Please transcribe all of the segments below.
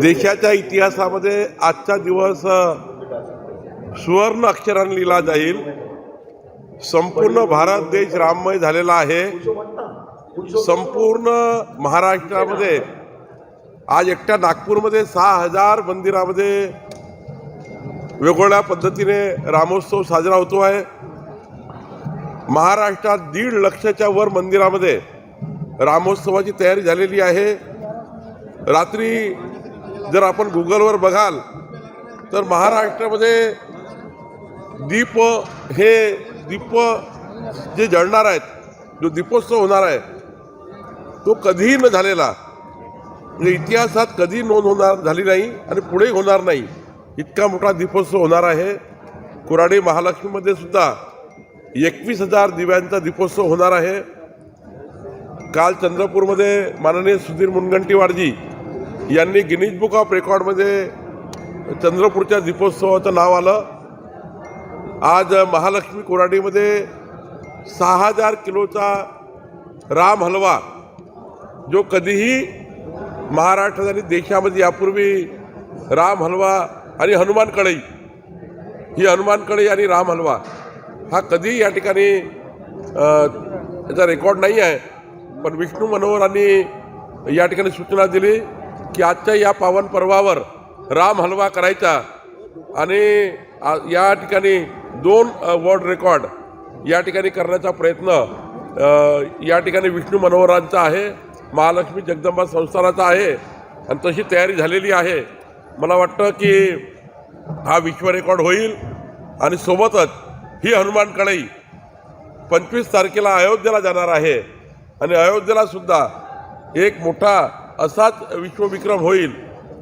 देशाच्या इतिहासामध्ये आजचा दिवस सुवर्ण अक्षराने लिहिला जाईल. संपूर्ण भारत देश राममय झालेला आहे. संपूर्ण महाराष्ट्रामध्ये आज एकट्या नागपूरमध्ये सहा हजार मंदिरामध्ये वेगवेगळ्या पद्धतीने रामोत्सव साजरा होतो आहे. महाराष्ट्रात दीड लक्षाच्या वर मंदिरामध्ये रामोत्सवाची तयारी झालेली आहे. रात्री जर आपण गुगलवर बघाल तर महाराष्ट्रामध्ये दीप हे दीप जे जळणार आहेत जो दीपोत्सव होणार आहे तो कधीही न झालेला म्हणजे इतिहासात कधी नोंद होणार झाली नाही आणि पुढे होणार नाही इतका मोठा दीपोत्सव होणार आहे. कुराडी महालक्ष्मीमध्ये सुद्धा एकवीस हजार दिव्यांचा दीपोत्सव होणार आहे. काल चंद्रपूरमध्ये माननीय सुधीर मुनगंटीवारजी यांनी गिनीज बुक ऑफ रेकॉर्डमध्ये चंद्रपूरच्या दीपोत्सवाचं नाव आलं. आज महालक्ष्मी कोराडीमध्ये सहा हजार किलोचा राम हलवा जो कधीही महाराष्ट्रात आणि देशामध्ये यापूर्वी राम हलवा आणि हनुमान कढई ही हनुमान कढई आणि राम हलवा हा कधीही या ठिकाणी याचा रेकॉर्ड नाही आहे. पण विष्णू मनोहरांनी या ठिकाणी सूचना दिली. की आजच्या या पावन पर्वावर राम हलवा करायचा. आणि या ठिकाणी दोन वर्ल्ड रेकॉर्ड या ठिकाणी करण्याचा प्रयत्न या ठिकाणी विष्णू मनोहरांचा आहे महालक्ष्मी जगदंबा संस्थानाचा आहे आणि तशी तयारी झालेली आहे. मला वाटतं की हा विश्व रेकॉर्ड होईल आणि सोबतच ही हनुमान कळई पंचवीस तारखेला अयोध्येला जाणार आहे. आणि अयोध्येला सुद्धा एक मोठा असाच विश्वविक्रम होईल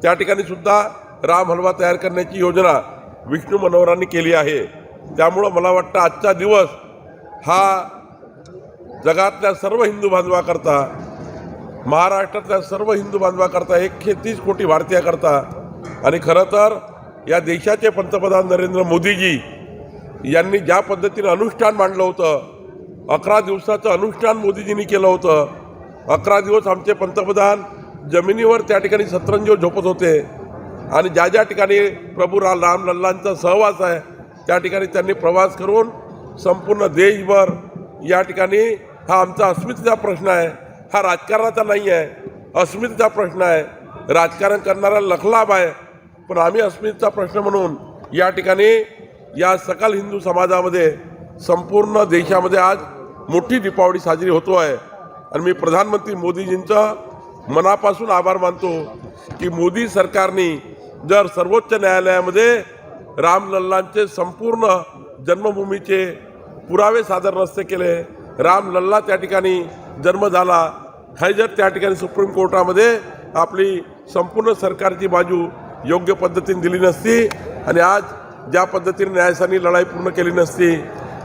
त्या ठिकाणी सुद्धा राम हलवा तयार करण्याची योजना विष्णू मनोहरांनी केली आहे. त्यामुळं मला वाटतं आजचा दिवस हा जगातल्या सर्व हिंदू बांधवाकरता महाराष्ट्रातल्या सर्व हिंदू बांधवाकरता एकशे तीस कोटी भारतीयाकरता आणि खरं तर या देशाचे पंतप्रधान नरेंद्र मोदीजी यांनी ज्या पद्धतीनं अनुष्ठान मांडलं होतं अकरा दिवसाचं अनुष्ठान मोदीजींनी केलं होतं अकरा दिवस आमचे पंतप्रधान जमिनीवर त्या ठिकाणी सतरंजीव झोपत होते. आणि ज्या ज्या ठिकाणी प्रभू रा राम लल्लांचा सहवास आहे त्या ठिकाणी त्यांनी प्रवास करून संपूर्ण देशभर या ठिकाणी हा आमचा अस्मितेचा प्रश्न आहे. हा राजकारणाचा नाही आहे अस्मितेचा प्रश्न आहे. राजकारण करणारा लखलाभ आहे. पण आम्ही अस्मितेचा प्रश्न म्हणून या ठिकाणी या सकल हिंदू समाजामध्ये संपूर्ण देशामध्ये आज मोठी दीपावली साजरी होतो आहे आणि मी प्रधानमंत्री मोदीजींचं मनापासून आभार मानतो की मोदी सरकारने जर सर्वोच्च न्यायालयामध्ये रामलल्लांचे संपूर्ण जन्मभूमीचे पुरावे सादर नसते केले रामलल्ला त्या ठिकाणी जन्म झाला हे जर त्या ठिकाणी सुप्रीम कोर्टामध्ये आपली संपूर्ण सरकारची बाजू योग्य पद्धतीने दिली नसती आणि आज ज्या पद्धतीने न्यायासानी लढाई पूर्ण केली नसती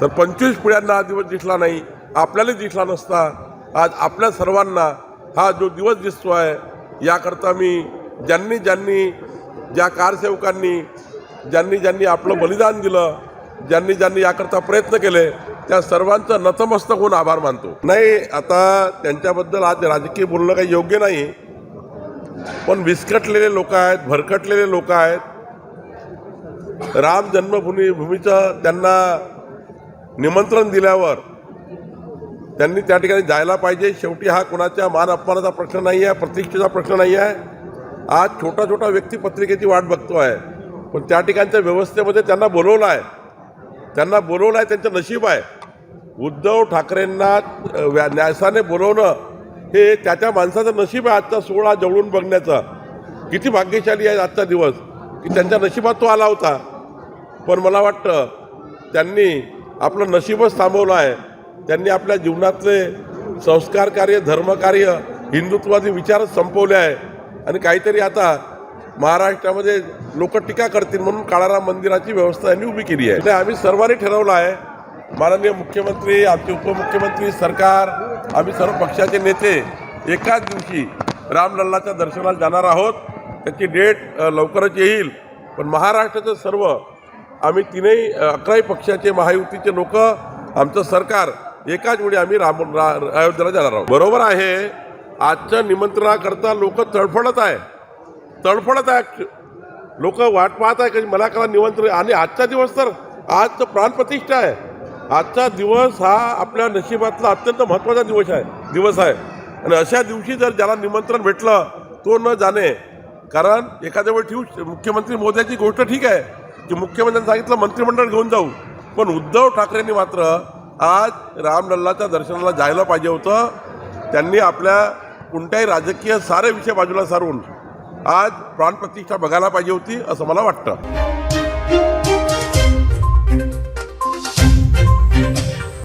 तर पंचवीस पिढ्यांना हा दिवस दिसला नाही आपल्यालाही दिसला नसता. आज आपल्या सर्वांना हा जो दिवस दिसतो आहे याकरता मी ज्यांनी ज्यांनी ज्या कारसेवकांनी ज्यांनी ज्यांनी आपलं बलिदान दिलं ज्यांनी ज्यांनी याकरता प्रयत्न केले त्या सर्वांचं नतमस्तक होऊन आभार मानतो. नाही आता त्यांच्याबद्दल आज राजकीय बोलणं काही योग्य नाही पण विस्कटलेले लोक आहेत भरकटलेले लोक आहेत. राम जन्मभूमी भूमीचं त्यांना निमंत्रण दिल्यावर त्यांनी त्या ठिकाणी जायला पाहिजे. शेवटी हा कोणाच्या मान अपमानाचा प्रश्न नाही आहे प्रतिष्ठेचा प्रश्न नाही आहे. आज छोटा छोटा व्यक्ती पत्रिकेची वाट बघतो आहे. पण त्या ठिकाणच्या व्यवस्थेमध्ये त्यांना बोलवलं आहे. त्यांना बोलवलं आहे त्यांचं नशीब आहे. उद्धव ठाकरेंना व्या न्यासाने बोलवणं हे त्याच्या माणसाचं नशीब आहे आजचा सोहळा जवळून बघण्याचा. किती भाग्यशाली आहे आजचा दिवस. की त्यांच्या नशिबात तो आला होता. पण मला वाटतं त्यांनी आपलं नशीबच थांबवलं आहे. त्यांनी आपल्या जीवनातले संस्कार कार्य धर्मकार्य हिंदुत्वादी विचारच संपवले आहे. आणि काहीतरी आता महाराष्ट्रामध्ये लोक टीका करतील म्हणून काळाराम मंदिराची व्यवस्था यांनी उभी केली आहे. आम्ही सर्वांनी ठरवलं आहे माननीय मुख्यमंत्री आमचे उपमुख्यमंत्री सरकार आम्ही सर्व पक्षाचे नेते एकाच दिवशी रामलल्लाच्या दर्शनाला जाणार आहोत. त्याची डेट लवकरच येईल. पण महाराष्ट्राचं सर्व आम्ही तीनही अकराही पक्षाचे महायुतीचे लोक आमचं सरकार एकाच वेळी आम्ही राम रा अयोध्येला जाणार आहोत. बरोबर आहे. आजच्या निमंत्रणाकरता लोक तडफडत आहे. तडफडत आहे. लोक वाट पाहत आहे की मला करा निमंत्रण. आणि आजचा दिवस तर आज तर प्राणप्रतिष्ठा आहे. आजचा दिवस हा आपल्या नशिबातला अत्यंत महत्त्वाचा दिवस आहे. दिवस आहे. आणि अशा दिवशी जर ज्याला निमंत्रण भेटलं तो न जाणे. कारण एखाद्या वेळी ठेवू मुख्यमंत्री मोदयाची गोष्ट ठीक आहे. की मुख्यमंत्र्यांनी सांगितलं मंत्रिमंडळ घेऊन जाऊ. पण उद्धव ठाकरेंनी मात्र आज रामलल्लाच्या दर्शनाला जायला पाहिजे होतं. त्यांनी आपल्या कोणत्याही राजकीय सारे विषय बाजूला सारून आज प्राणप्रतिष्ठा बघायला पाहिजे होती असं मला वाटतं.